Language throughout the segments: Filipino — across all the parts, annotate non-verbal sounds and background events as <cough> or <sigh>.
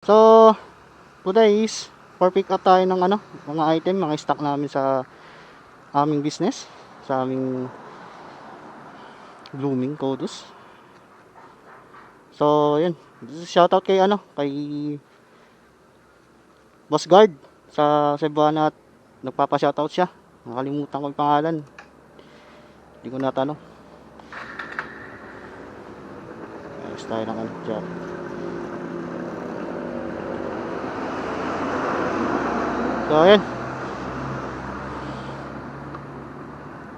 So, today is for pick up tayo ng ano, mga item, mga stock namin sa aming business, sa aming blooming Codus. So, yun. Shoutout kay ano, kay Boss Guard sa Cebuana at nagpapa-shoutout siya. Nakalimutan ko yung pangalan. Hindi ko natanong. Ayos tayo ng ano, job. So, ayan.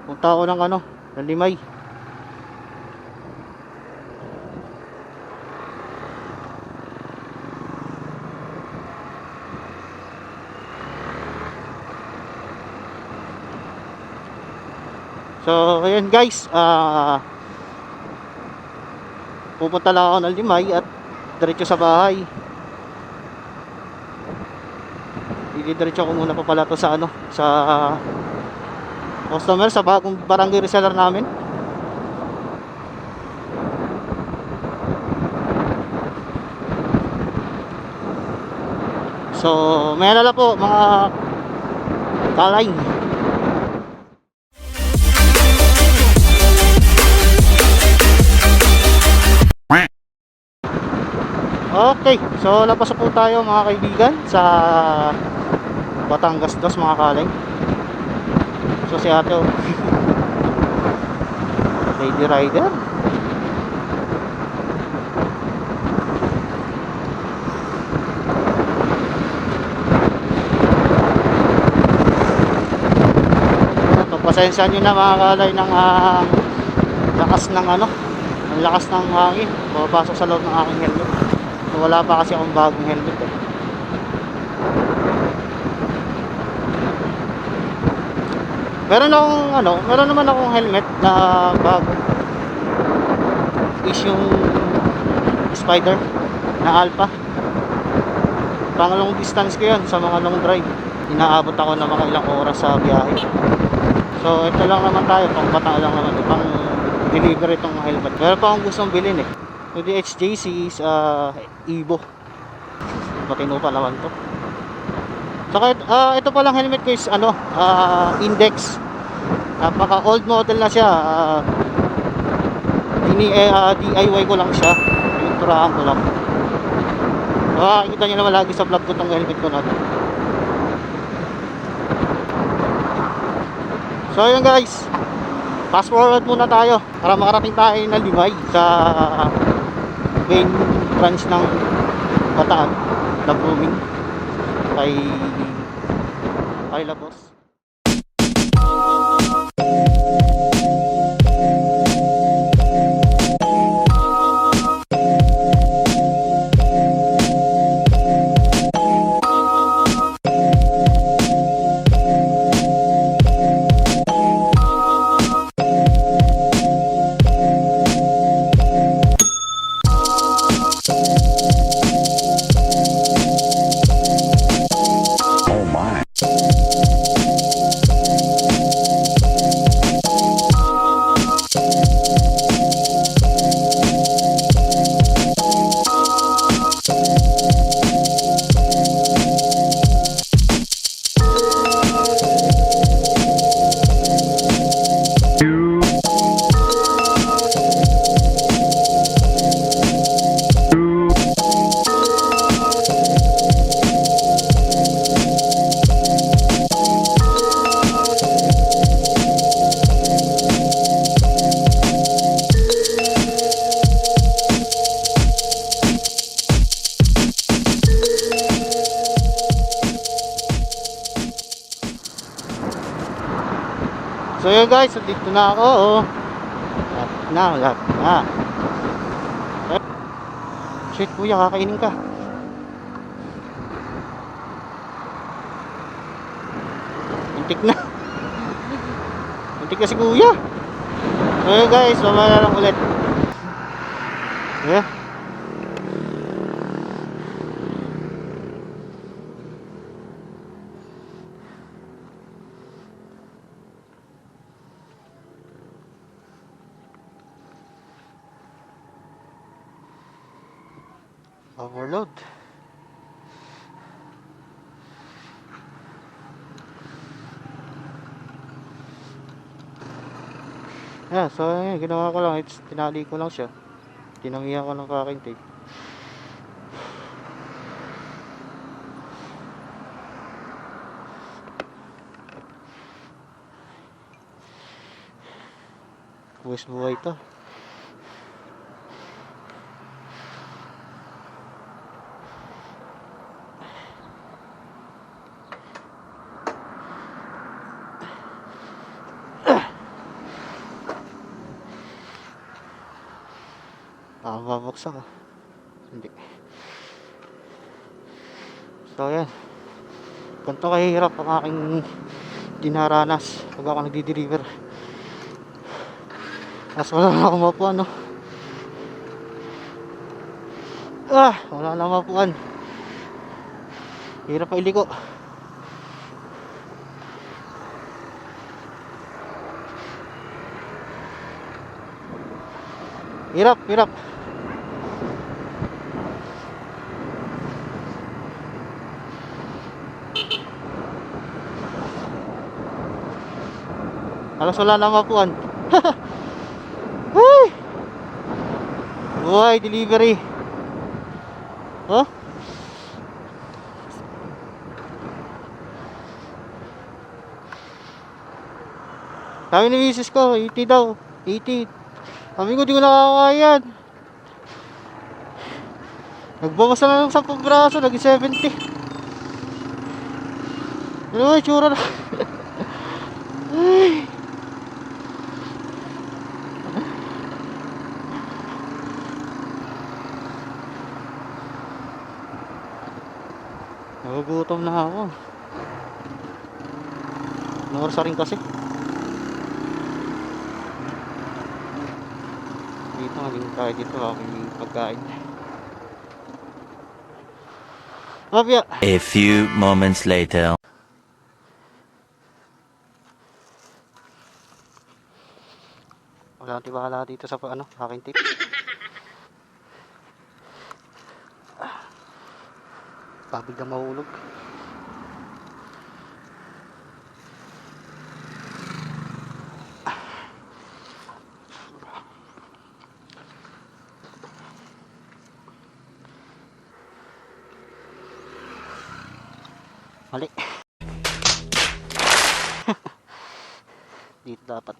Punta ako ng ano, ng Limay. So, ayan guys, ah pupunta lang ako ng Limay at diretso sa bahay. Ididiretso ko muna pa pala to sa ano, sa customer sa bagong barangay reseller namin. So, may alala po mga kalay. Okay, so lapasok po tayo mga kaibigan sa Batangas dos mga kalay. So si ate oh. <laughs> Lady Rider. Ito, pasensya nyo na mga kalay ng ah, lakas ng ano, ang lakas ng hangin. Pumapasok sa loob ng aking helmet. Wala pa kasi akong bagong helmet eh. Meron akong ano, meron naman akong helmet na bago. Is yung Spider na Alpha. Pang long distance ko yun sa mga long drive. Inaabot ako ng mga ilang oras sa biyahe. So ito lang naman tayo, pang bata lang naman, ito, pang deliver itong helmet. Meron pa akong gustong bilhin eh. Yung DHJC is uh, Evo. Matino pa naman to. Saka uh, ito palang helmet ko is ano, ah, Index. Napaka old model na siya. Uh, dini, eh, ah, DIY ko lang siya. Yung turahan ko lang. Makakakita nyo naman lagi sa vlog ko tong helmet ko na to. So yun guys. Fast forward muna tayo para makarating tayo na Limay sa main branch ng Bataan na blooming kay kay Labos. So yun guys, dito na ako. Oh. Lapit na, lapit na. Shit kuya, kakainin ka. Muntik na. <laughs> Muntik na si kuya. So yun guys, mamaya lang ulit. Yeah. Yeah, so ayun, ginawa ko lang, it's, tinali ko lang siya. Tinamihan ko ng packing tape. Buwis buhay to. Ah, babaksak ah. Hindi. So, yan. Ganito kahirap ang aking dinaranas pag ako nagdi-deliver. Mas wala na akong mapuan, no? Ah, wala na mapuan. Hirap pa iliko. Hirap, hirap. Halos wala na mapuan. <laughs> Ay! Buhay, delivery. Oh? Sabi ni misis ko, 80 daw. 80. Sabi ko, di ko nakakayan. Nagbawas na lang 10 braso, naging 70. Ano ba, tsura na. <laughs> Ay. Nagugutom na ako. Norsa rin kasi. Dito, maging tayo dito. Aking pagkain. Mafia! A few moments later. Wala akong tiwala dito sa ano, aking tip. Pabiglang mahulog. Mali. <laughs> Dito dapat.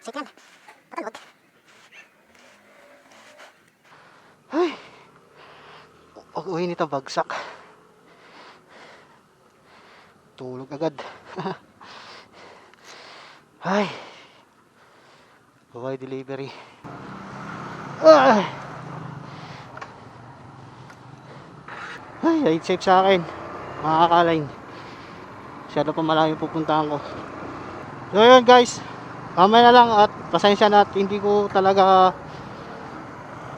Safe yan. Patulog. Ay. Pag uwi nito bagsak. Tulog agad. <laughs> Ay. Bye delivery. Ay. Ay, ride safe sa akin. Makakalain. Masyado pa malayo pupuntahan ko. So yun guys. Mamaya na lang at pasensya na at hindi ko talaga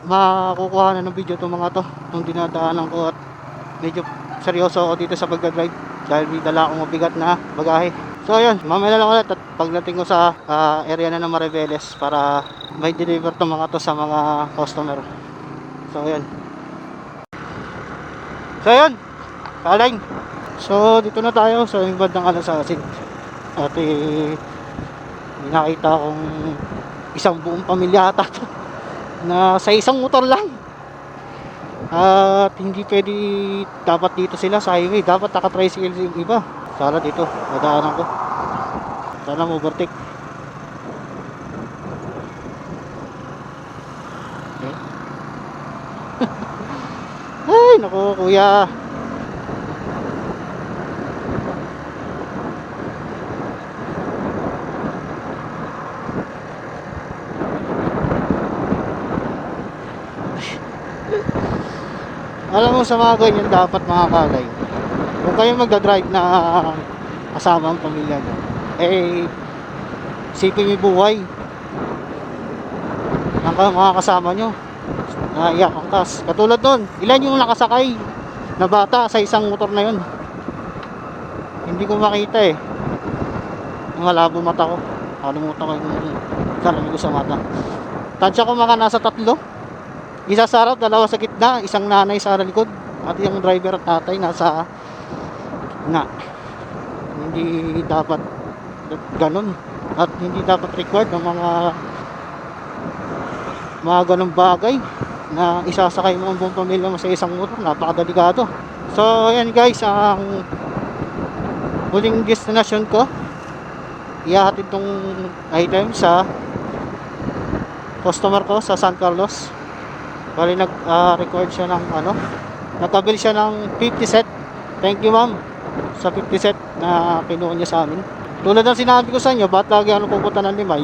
makukuha na ng video itong mga to itong dinadaanan ko at medyo seryoso ako dito sa pagdadrive dahil may dala akong mabigat na bagahe. So ayun mamaya na lang ulit at pagdating ko sa ah, area na ng Mariveles para may deliver itong mga to sa mga customer. So ayun. So ayun kaling. So dito na tayo sa yung bandang alasasin at eh, may nakita akong isang buong pamilya ata to <laughs> na sa isang motor lang. At hindi pwede dapat dito sila sa highway dapat naka-tricycle yung iba. Sana dito madaanan ko. Sana overtake okay. <laughs> ay naku kuya Alam mo sa mga ganyan dapat mga kalay. Kung kayo magdadrive na kasama ang pamilya nyo, eh isipin yung buhay. Ng mga kasama nyo na iyak ang kas. Katulad nun ilan yung nakasakay na bata sa isang motor na yun? Hindi ko makita eh. Yung malabo mata ko. Nakalimutan ko yung salamin ko sa mata. Tansya ko mga nasa tatlo isa sa harap dalawa sa gitna isang nanay sa likod at yung driver at tatay nasa na hindi dapat ganun at hindi dapat required ng mga mga ganung bagay na isasakay mo ang buong pamilya mo sa isang motor. Napakadelikado. So yan guys ang huling destination ko ihahatid tong item sa customer ko sa San Carlos bali nag ah, record siya ng ano? Nagkabil siya ng 50 set. Thank you ma'am sa 50 set na kinuha niya sa amin. Tulad ng sinabi ko sa inyo ba't lagi ano pupunta ng limay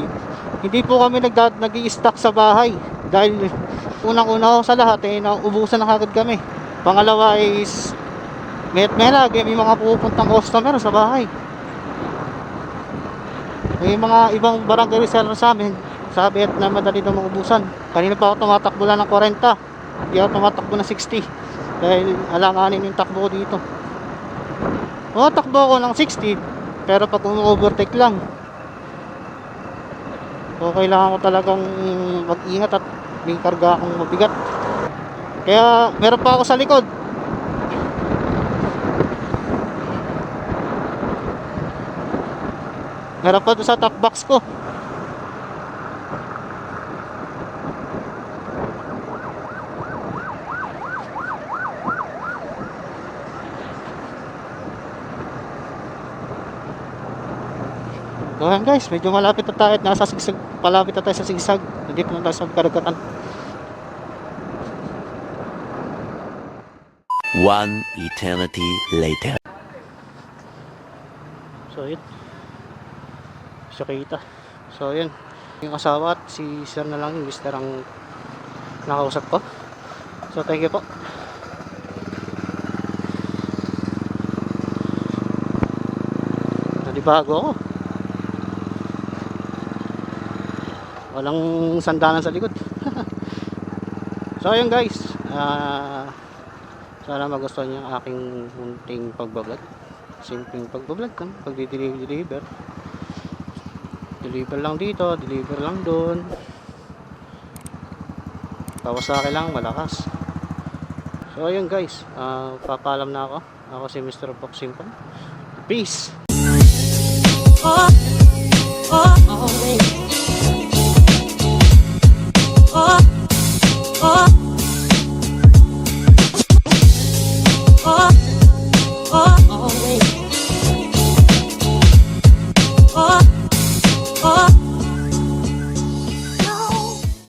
hindi po kami nag nag stock sa bahay. Dahil unang-una sa lahat eh naubusan na kagad kami. Pangalawa is may, may lagi may mga pupuntang customer sa bahay. May mga ibang barangay reseller sa amin sabi at na madali na maubusan. Kanina pa ako tumatakbo lang ng 40 hindi ako tumatakbo ng 60 dahil alanganin yung takbo ko dito. O takbo ko ng 60 pero pag umu-overtake lang so kailangan ko talagang mag-ingat at may karga akong mabigat. Kaya meron pa ako sa likod. Meron pa doon sa top box ko ayan guys, medyo malapit na tayo at nasa sigsag, palapit na tayo sa sigsag. Nandito na tayo sa karagatan. One eternity later. So yun. Siya kita. So yun. Yung asawa at si sir na lang yung mister ang nakausap ko. So thank you po. Nalibago ako. Walang sandalan sa likod. <laughs> so ayun guys. Ah... Sana magustuhan niyo ang aking munting pagbablog. Simpleng pagbablog lang. Pagdi-deliver. Deliver lang dito, deliver lang doon. Kawasaki lang, malakas. So ayun guys, ah, papalam na ako. Ako si Mr. Boxing Peace!